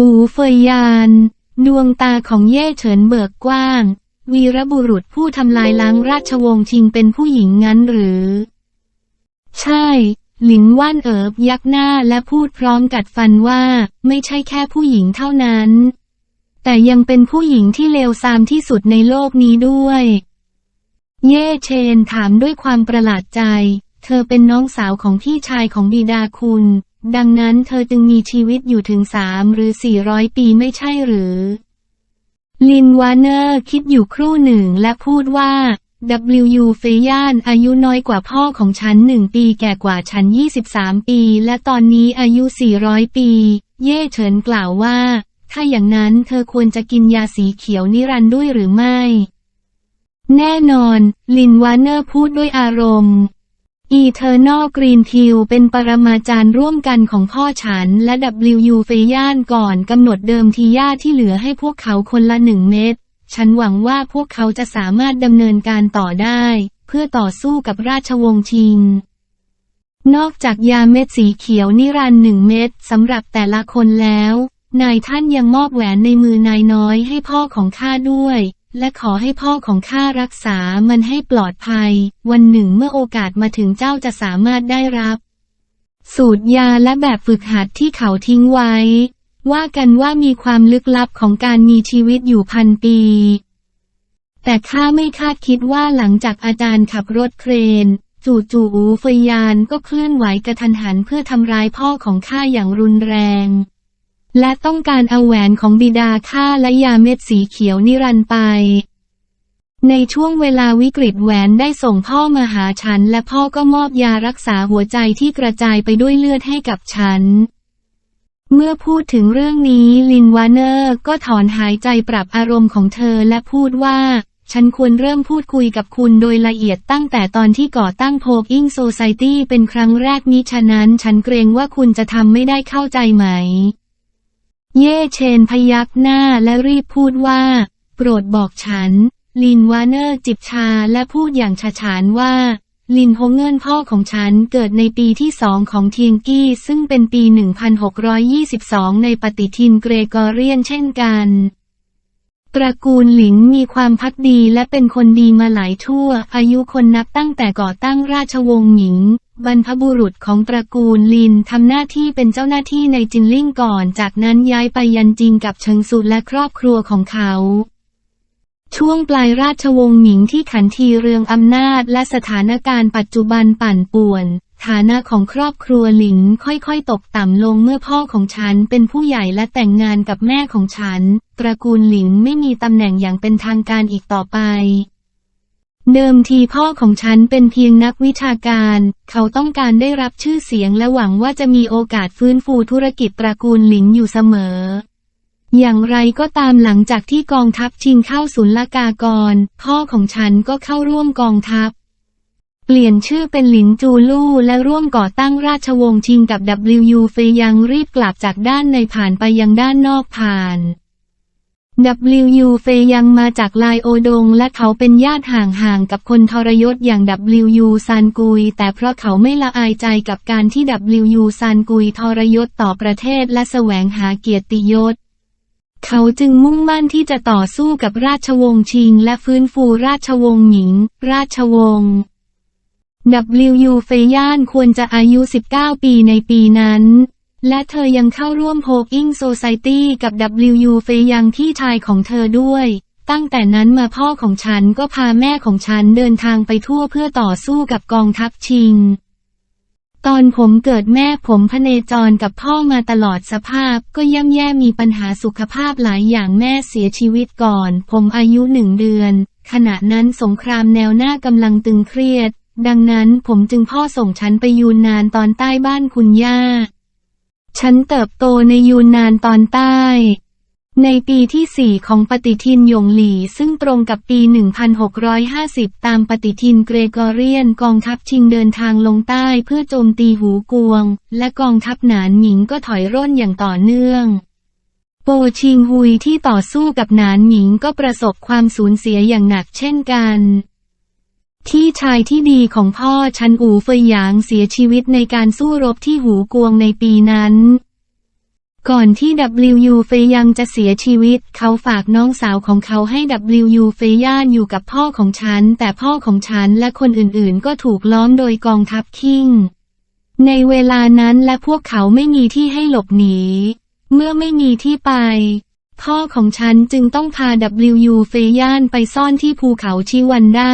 อูเฟยยาน ดวงตาของเย่เฉินเบิกกว้าง วีรบุรุษผู้ทำลายล้างราชวงศ์ชิงเป็นผู้หญิงงั้นหรือ ใช่ หลินว่านเอิบยักหน้าและพูดพร้อมกัดฟันว่าไม่ใช่แค่ผู้หญิงเท่านั้น แต่ยังเป็นผู้หญิงที่เลวทรามที่สุดในโลกนี้ด้วย เย่เชนถามด้วยความประหลาดใจ เธอเป็นน้องสาวของพี่ชายของบิดาคุณ ดังนั้นเธอจึงมีชีวิตอยู่ถึงสามหรือสี่ร้อยปีไม่ใช่หรือ ลินวาเนอร์คิดอยู่ครู่หนึ่งและพูดว่า W. เฟยานอายุน้อยกว่าพ่อของฉันหนึ่งปีแก่กว่าฉัน 23 ปี และตอนนี้อายุ 400 ปี เย่เฉินกล่าวว่า ถ้าอย่างนั้นเธอควรจะกินยาสีเขียวนิรันดุด้วยหรือไม่ แน่นอน ลินวานเนอร์พูดด้วยอารมณ์ Eternal Green Pill เป็นปรมาจารย์ร่วมกันของพ่อฉัน และ W. เฟย่านก่อนกำหนดเดิมทีย่าที่เหลือให้พวกเขาคนละหนึ่งเม็ดฉันหวังว่าพวกเขาจะสามารถดำเนินการต่อได้ เพื่อต่อสู้กับราชวงศ์ชิง นอกจากยาเม็ดสีเขียวนิรันด์หนึ่งเม็ดสำหรับแต่ละคนแล้ว นายท่านยังมอบแหวนในมือนายน้อยให้พ่อของข้าด้วย และขอให้พ่อของข้ารักษามันให้ปลอดภัย วันหนึ่งเมื่อโอกาสมาถึงเจ้าจะสามารถได้รับ สูตรยาและแบบฝึกหัดที่เขาทิ้งไว้ ว่ากันว่ามีความลึกลับของการมีชีวิตอยู่พันปี แต่ข้าไม่คาดคิดว่าหลังจากอาจารย์ขับรถเครน จู่ๆอูฟยยานก็เคลื่อนไหวกระทันหันเพื่อทำร้ายพ่อของข้าอย่างรุนแรง และต้องการเอาแหวนของบิดาข้าและยาเม็ดสีเขียวนิรันต์ไป ในช่วงเวลาวิกฤตแหวนได้ส่งพ่อมาหาฉัน และพ่อก็มอบยารักษาหัวใจที่กระจายไปด้วยเลือดให้กับฉัน เมื่อพูดถึงเรื่องนี้ลินวาเนอร์ก็ถอนหายใจปรับอารมณ์ของเธอและพูดว่าฉันควรเริ่มพูดคุยกับคุณโดยละเอียดตั้งแต่ตอนที่ก่อตั้งโพกอิงโซไซตี้เป็นครั้งแรกนี้ฉะนั้นฉันเกรงว่าคุณจะทำไม่ได้เข้าใจไหม เย่เชนพยักหน้าและรีบพูดว่า โปรดบอกฉัน ลินวาเนอร์จิบชาและพูดอย่างฉาฉานว่า ลินโฮเงินพ่อของฉันเกิดในปีที่สองของเทียงกี้ ซึ่งเป็นปี 1622 ในปฏิทินเกรกอเรียนเช่นกันตระกูลหลิงมีความพักดีและเป็นคนดีมาหลายทั่ว อายุคนนับตั้งแต่ก่อตั้งราชวงศ์หมิง บรรพบุรุษของตระกูลลินทำหน้าที่เป็นเจ้าหน้าที่ในจินลิ่งก่อน จากนั้นย้ายไปยันจิงกับเชิงสุดและครอบครัวของเขา ช่วงปลายราชวงศ์หมิงที่ขันทีเรืองอำนาจและสถานการณ์ปัจจุบันปั่นป่วน ฐานะของครอบครัวหลิงค่อยๆ ตกต่ำลงเมื่อพ่อของฉันเป็นผู้ใหญ่และแต่งงานกับแม่ของฉัน ตระกูลหลิงไม่มีตำแหน่งอย่างเป็นทางการอีกต่อไป เดิมทีพ่อของฉันเป็นเพียงนักวิชาการ เขาต้องการได้รับชื่อเสียงและหวังว่าจะมีโอกาสฟื้นฟูธุรกิจตระกูลหลิงอยู่เสมอ อย่างไรก็ตามหลังจากที่กองทัพชิงเข้าศุลกากร พ่อของฉันก็เข้าร่วมกองทัพ เปลี่ยนชื่อเป็นหลินจูลู่และร่วมก่อตั้งราชวงศ์ชิงกับ W เฟยยังรีบกลับจากด้านในผ่านไปยังด้านนอกผ่าน Wu เฟยังมาจากลายโอดง และเขาเป็นญาติห่างๆกับคนทรยศอย่าง Wu ซานกุย แต่เพราะเขาไม่ละอายใจกับการที่ Wu ซานกุยทรยศต่อประเทศและแสวงหาเกียรติยศ เขาจึงมุ่งมั่นที่จะต่อสู้กับราชวงศ์ชิง และฟื้นฟูราชวงศ์หมิง ราชวงศ์ Wu เฟย่านควรจะอายุ 19 ปีในปีนั้น และเธอยังเข้าร่วมโพกอิงโซไซตี้กับ W เฟยังที่ชายของเธอด้วย ตั้งแต่นั้นมาพ่อของฉันก็พาแม่ของฉันเดินทางไปทั่วเพื่อต่อสู้กับกองทัพชิง ตอนผมเกิดแม่ผมพเนจรกับพ่อมาตลอดสภาพก็ย่ำแย่มีปัญหาสุขภาพหลายอย่างแม่เสียชีวิตก่อน ผมอายุหนึ่งเดือน ขณะนั้นสงครามแนวหน้ากำลังตึงเครียด ดังนั้นผมจึงพ่อส่งฉันไปยูนนานตอนใต้บ้านคุณย่า ฉันเติบโตในยูนนานตอนใต้ ในปีที่ 4 ของปฏิทินหยงหลี่ซึ่งตรงกับปี 1650 ตามปฏิทินเกรกอเรียนกองทัพชิงเดินทางลงใต้เพื่อโจมตีหูกวง และกองทัพหนานหมิงก็ถอยร่นอย่างต่อเนื่องโปชิงฮุยที่ต่อสู้กับหนานหมิงก็ประสบความสูญเสียอย่างหนักเช่นกัน ที่ชายที่ดีของพ่อชันอูเฟยหยางเสียชีวิตในการสู้รบที่หูกวงในปีนั้น ก่อนที่ W.U. เฟยยังจะเสียชีวิต เขาฝากน้องสาวของเขาให้ W.U. เฟย่านอยู่กับพ่อของฉัน แต่พ่อของฉันและคนอื่นๆ ก็ถูกล้อมโดยกองทัพคิงในเวลานั้นและพวกเขาไม่มีที่ให้หลบหนี เมื่อไม่มีที่ไปพ่อของฉันจึงต้องพา W.U. เฟย่านไปซ่อนที่ภูเขาชิวันดา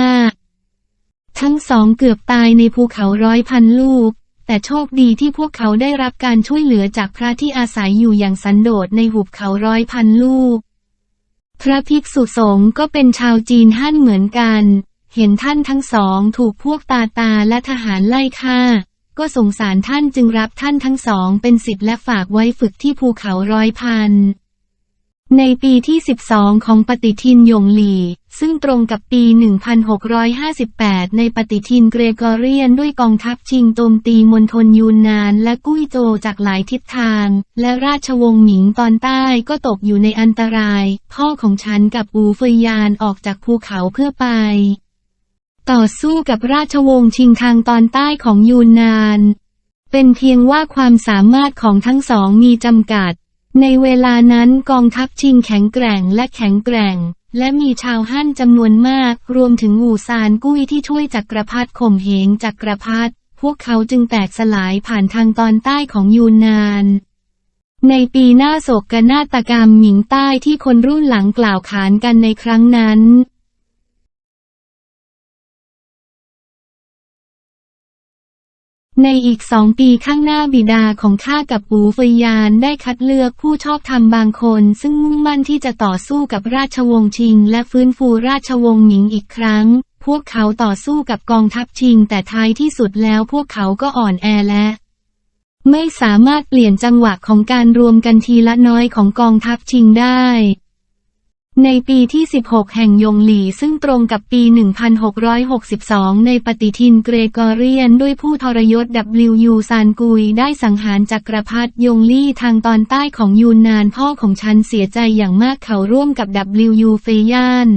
ทั้งสองเกือบตายในภูเขาร้อยพันลูก แต่โชคดีที่พวกเขาได้รับการช่วยเหลือจากพระที่อาศัยอยู่อย่างสันโดษในหุบเขาร้อยพันลูก พระภิกษุสงฆ์ก็เป็นชาวจีนฮั่นเหมือนกัน เห็นท่านทั้งสองถูกพวกตาตาและทหารไล่ฆ่า ก็สงสารท่านจึงรับท่านทั้งสองเป็นศิษย์และฝากไว้ฝึกที่ภูเขาร้อยพัน ในปีที่ 12 ของปฏิทินยงหลี ซึ่งตรงกับปี 1658 ในปฏิทินเกรกอเรียนด้วยกองทัพชิงโจมตีมณฑลยูนนาน และกุ้ยโจจากหลายทิศทาง และราชวงศ์หมิงตอนใต้ก็ตกอยู่ในอันตราย พ่อของฉันกับอูเฟยยานออกจากภูเขาเพื่อไป ต่อสู้กับราชวงศ์ชิงทางตอนใต้ของยูนนาน เป็นเพียงว่าความสามารถของทั้งสองมีจำกัด ในเวลานั้นกองทัพชิงแข็งแกร่งและแข็งแกร่ง และมีชาวฮั่นจำนวนมาก รวมถึงอู่ซานกุ้ยที่ช่วยจักรพรรดิข่มเหงจักรพรรดิพวกเขาจึงแตกสลายผ่านทางตอนใต้ของยูนนาน ในปีหน้าโศกนาฏกรรมหมิงใต้ที่คนรุ่นหลังกล่าวขานกันในครั้งนั้น ในอีกสองปีข้างหน้าบิดาของข้ากับปูเฟยยานได้คัดเลือกผู้ชอบธรรมบางคน ซึ่งมุ่งมั่นที่จะต่อสู้กับราชวงศ์ชิง และฟื้นฟูราชวงศ์หมิงอีกครั้ง พวกเขาต่อสู้กับกองทัพชิง แต่ท้ายที่สุดแล้วพวกเขาก็อ่อนแอและไม่สามารถเปลี่ยนจังหวะของการรวมกันทีละน้อยของกองทัพชิงได้ ในปีที่ 16 แห่งยงหลี่ซึ่งตรงกับปี 1662 ในปฏิทินเกรกอเรียนด้วยผู้ทรยศ W.U. ซานกุยได้สังหารจักรพรรดิยงลี่ทางตอนใต้ของยูนนานพ่อของฉันเสียใจอย่างมากเขาร่วมกับ W.U. เฟย่าน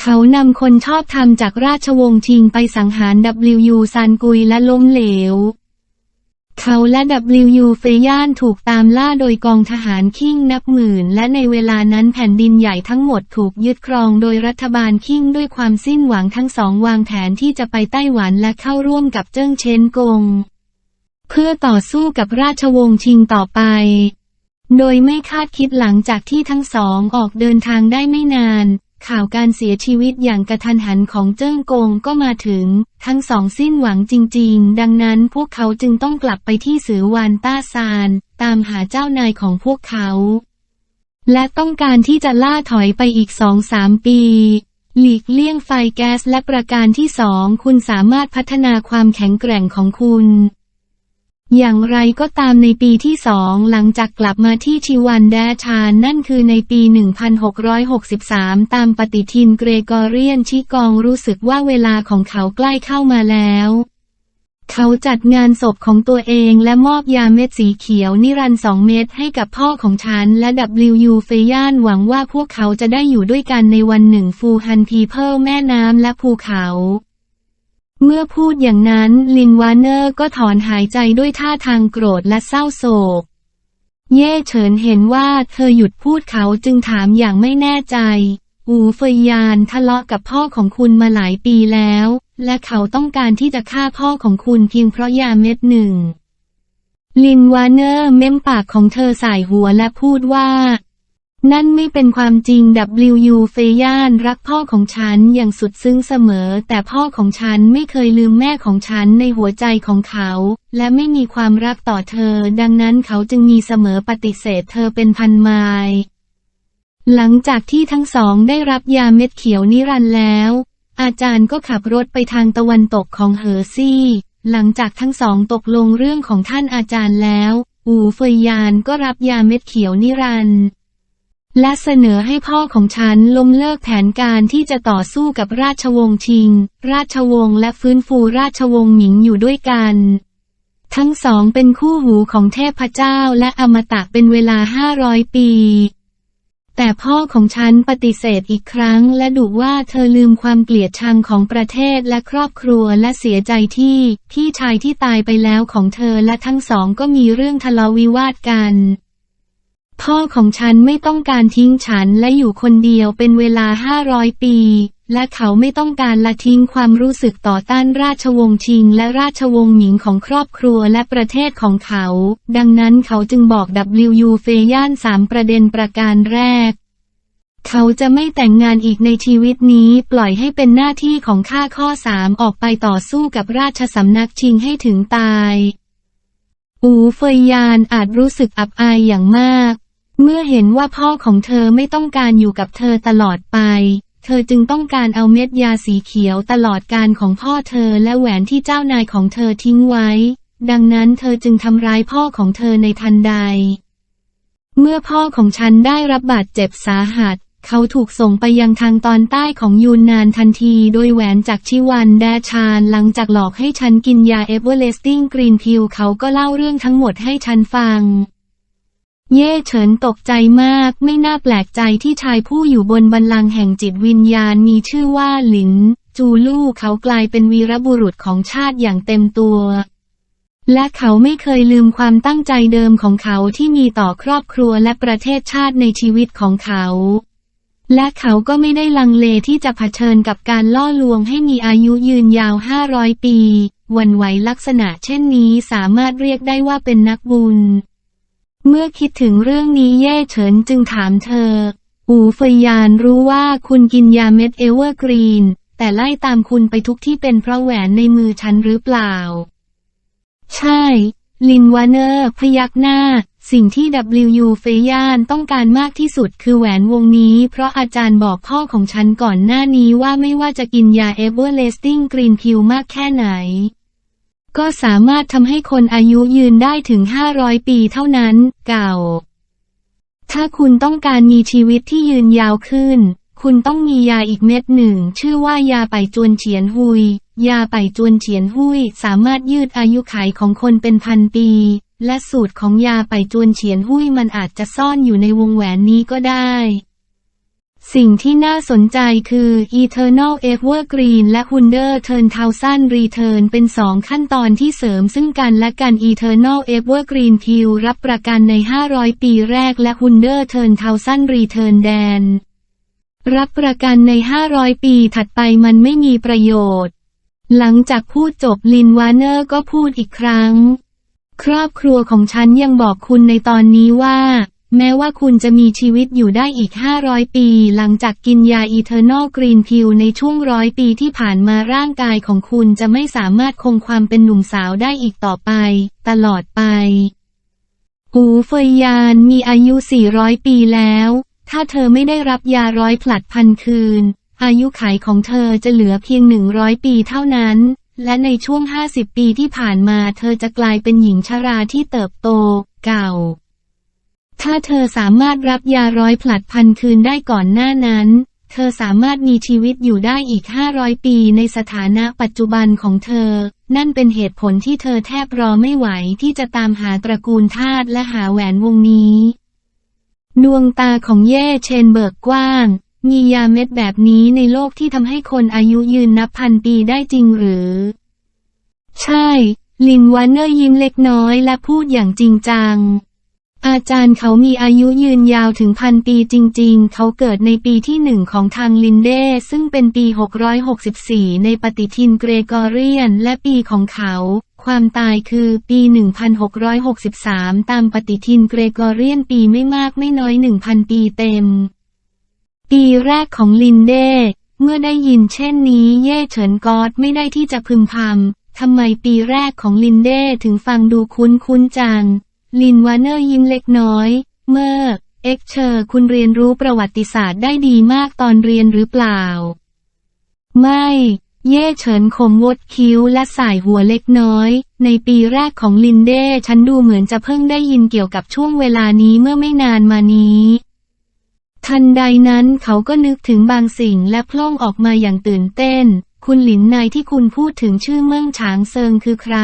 เขานำคนชอบธรรมจากราชวงศ์ชิงไปสังหาร W.U. ซานกุยและล้มเหลว เขาและ W.U. เฟย่านถูกตามล่าโดยกองทหารคิงนับหมื่น และในเวลานั้นแผ่นดินใหญ่ทั้งหมดถูกยึดครองโดยรัฐบาลคิงด้วยความสิ้นหวังทั้งสองวางแผนที่จะไปไต้หวันและเข้าร่วมกับเจิ้งเช้นกง เพื่อต่อสู้กับราชวงศ์ชิงต่อไป โดยไม่คาดคิดหลังจากที่ทั้งสองออกเดินทางได้ไม่นาน ข่าวการเสียชีวิตอย่างกระทันหันของเจิ้งกงก็มาถึง ทั้งสองสิ้นหวังจริง ๆ ดังนั้นพวกเขาจึงต้องกลับไปที่สือวานต้าซาน ตามหาเจ้านายของพวกเขา และต้องการที่จะล่าถอยไปอีกสองสามปี หลีกเลี่ยงไฟแก๊สและประการที่สองคุณสามารถพัฒนาความแข็งแกร่งของคุณ อย่างไรก็ตามในปีที่สองหลังจากกลับมาที่ชิวันแดชานนั่นคือในปี 1663 ตามปฏิทินเกรกอเรียนชิกองรู้สึกว่าเวลาของเขาใกล้เข้ามาแล้ว เขาจัดงานศพของตัวเองและมอบยาเม็ดสีเขียวนิรันด์สองเม็ดให้กับพ่อของฉันและ W.U. เฟย่านหวังว่าพวกเขาจะได้อยู่ด้วยกันในวันหนึ่งฟูฮันพีเพิลแม่น้ำและภูเขา เมื่อพูดอย่างนั้นลินวานเนอร์ก็ถอนหายใจด้วยท่าทางโกรธและเศร้าโศก เย่เฉินเห็นว่าเธอหยุดพูดเขาจึงถามอย่างไม่แน่ใจ อูเฟยยานทะเลาะกับพ่อของคุณมาหลายปีแล้ว และเขาต้องการที่จะฆ่าพ่อของคุณเพียงเพราะยาเม็ดหนึ่ง ลินวานเนอร์เม้มปากของเธอสายหัวและพูดว่า นั่นไม่เป็นความจริง W.U. เฟย่านรักพ่อของฉันอย่างสุดซึ้งเสมอ แต่พ่อของฉันไม่เคยลืมแม่ของฉันในหัวใจของเขา และไม่มีความรักต่อเธอ ดังนั้นเขาจึงมีเสมอปฏิเสธเธอเป็นพันไมล์หลังจากที่ทั้งสองได้รับยาเม็ดเขียวนิรันดร์แล้ว อาจารย์ก็ขับรถไปทางตะวันตกของเหอซี่ หลังจากทั้งสองตกลงเรื่องของท่านอาจารย์แล้ว อูเฟยยานก็รับยาเม็ดเขียวนิรันดร์ และเสนอให้พ่อของฉันล้มเลิกแผนการที่จะต่อสู้กับราชวงศ์ชิง ราชวงศ์และฟื้นฟูราชวงศ์หมิงอยู่ด้วยกัน ทั้งสองเป็นคู่หูของเทพเจ้าและอมตะเป็นเวลา500ปี แต่พ่อของฉันปฏิเสธอีกครั้งและดุว่าเธอลืมความเกลียดชังของประเทศและครอบครัวและเสียใจที่ พี่ชายที่ตายไปแล้วของเธอและทั้งสองก็มีเรื่องทะเลาะวิวาทกัน พ่อของฉันไม่ต้องการทิ้งฉันและอยู่คนเดียวเป็นเวลา500ปี และเขาไม่ต้องการละทิ้งความรู้สึกต่อต้านราชวงศ์ชิง และราชวงศ์หมิงของครอบครัวและประเทศของเขา ดังนั้นเขาจึงบอก WU เฟย่านสามประเด็นประการแรก เขาจะไม่แต่งงานอีกในชีวิตนี้ปล่อยให้เป็นหน้าที่ของข้าข้อสามออกไปต่อสู้กับราชสำนักชิงให้ถึงตาย อูเฟยยานอาจรู้สึกอับอายอย่างมาก เมื่อเห็นว่าพ่อของเธอไม่ต้องการอยู่กับเธอตลอดไป เธอจึงต้องการเอาเม็ดยาสีเขียวตลอดการของพ่อเธอและแหวนที่เจ้านายของเธอทิ้งไว้ ดังนั้นเธอจึงทำร้ายพ่อของเธอในทันใด เมื่อพ่อของฉันได้รับบาดเจ็บสาหัส เขาถูกส่งไปยังทางตอนใต้ของยูนนานทันทีโดยแหวนจากชิวันแดชานหลังจากหลอกให้ฉันกินยาเอเวอเรสติ้งกรีนพิลเขาก็เล่าเรื่องทั้งหมดให้ฉันฟัง เย่เฉินตกใจมาก ไม่น่าแปลกใจที่ชายผู้อยู่บนบัลลังก์แห่งจิตวิญญาณมีชื่อว่าหลิน จูลู่เขากลายเป็นวีรบุรุษของชาติอย่างเต็มตัว และเขาไม่เคยลืมความตั้งใจเดิมของเขาที่มีต่อครอบครัวและประเทศชาติในชีวิตของเขา และเขาก็ไม่ได้ลังเลที่จะเผชิญกับการล่อลวงให้มีอายุยืนยาว 500 ปีวันไหวลักษณะเช่นนี้สามารถเรียกได้ว่าเป็นนักบุญ เมื่อคิดถึงเรื่องนี้เย่เฉินจึงถามเธอ อูเฟยยานรู้ว่าคุณกินยาเม็ดเอเวอร์กรีน แต่ไล่ตามคุณไปทุกที่เป็นเพราะแหวนในมือฉันหรือเปล่า ใช่ ลินวาเนอร์พยักหน้า สิ่งที่ WU เฟยานต้องการมากที่สุดคือแหวนวงนี้ เพราะอาจารย์บอกพ่อของฉันก่อนหน้านี้ว่าไม่ว่าจะกินยาเอเวอร์เลสติ้งกรีนพิวมากแค่ไหน ก็สามารถทำให้คนอายุยืนได้ถึง 500 ปีเท่านั้น เก่า ถ้าคุณต้องการมีชีวิตที่ยืนยาวขึ้น คุณต้องมียาอีกเม็ดหนึ่ง ชื่อว่ายาไปจวนเฉียนหุย ยาไปจวนเฉียนหุย สามารถยืดอายุขัยของคนเป็นพันปี และสูตรของยาไปจวนเฉียนหุยมันอาจจะซ่อนอยู่ในวงแหวนนี้ก็ได้ สิ่งที่น่าสนใจคือ Eternal Evergreen และ Hunder Turn Thousand Return เป็นสองขั้นตอนที่เสริมซึ่งกันและกัน Eternal Evergreen p i l รับประกันใน 500 ปีแรกและ Hunder Turn Thousand Return แดน รับประกันใน 500 ปีถัดไปมันไม่มีประโยชน์ หลังจากพูดจบลินวานเนอร์ก็พูดอีกครั้ง ครอบครัวของฉันยังบอกคุณในตอนนี้ว่า แม้ว่าคุณจะมีชีวิตอยู่ได้อีก 500 ปี หลังจากกินยา Eternal Green Pill ในช่วงร้อยปีที่ผ่านมาร่างกายของคุณจะไม่สามารถคงความเป็นหนุ่มสาวได้อีกต่อไป ตลอดไป หูเฟยยานมีอายุ 400 ปีแล้ว ถ้าเธอไม่ได้รับยาร้อยผลัดพันคืน อายุขัยของเธอจะเหลือเพียง 100 ปีเท่านั้น และในช่วง 50 ปีที่ผ่านมาเธอจะกลายเป็นหญิงชราที่เติบโต เก่า ถ้าเธอสามารถรับยาร้อยผลัดพันคืนได้ก่อนหน้านั้น เธอสามารถมีชีวิตอยู่ได้อีก 500 ปีในสถานะปัจจุบันของเธอ นั่นเป็นเหตุผลที่เธอแทบรอไม่ไหวที่จะตามหาตระกูลทาสและหาแหวนวงนี้ ดวงตาของเย่เชนเบิกกว้าง มียาเม็ดแบบนี้ในโลกที่ทำให้คนอายุยืนนับพันปีได้จริงหรือ ใช่ ลินวานเนอร์ยิ้มเล็กน้อยและพูดอย่างจริงจัง อาจารย์เขามีอายุยืนยาวถึงพันปีจริง ๆ เขาเกิดในปีที่หนึ่งของทางลินเด ซึ่งเป็นปี 664 ในปฏิทินเกรกอเรียน และปีของเขา ความตายคือปี 1663 ตามปฏิทินเกรกอเรียนปีไม่มากไม่น้อย 1,000 ปีเต็ม ปีแรกของลินเด เมื่อได้ยินเช่นนี้เย่เฉินกอดไม่ได้ที่จะพึมพำทำไมปีแรกของลินเดถึงฟังดูคุ้นคุ้นๆจัง ลินวาเนอร์ยิ้มเล็กน้อย เมื่อ เอ็กเชอร์ คุณเรียนรู้ประวัติศาสตร์ได้ดีมากตอนเรียนหรือเปล่า ไม่ เย่เฉินขมวดคิ้วและสายหัวเล็กน้อย ในปีแรกของลินเดฉันดูเหมือนจะเพิ่งได้ยินเกี่ยวกับช่วงเวลานี้เมื่อไม่นานมานี้ ทันใดนั้นเขาก็นึกถึงบางสิ่งและพล่องออกมาอย่างตื่นเต้น คุณหลินนายที่คุณพูดถึงชื่อเมืองฉางเซิงคือใคร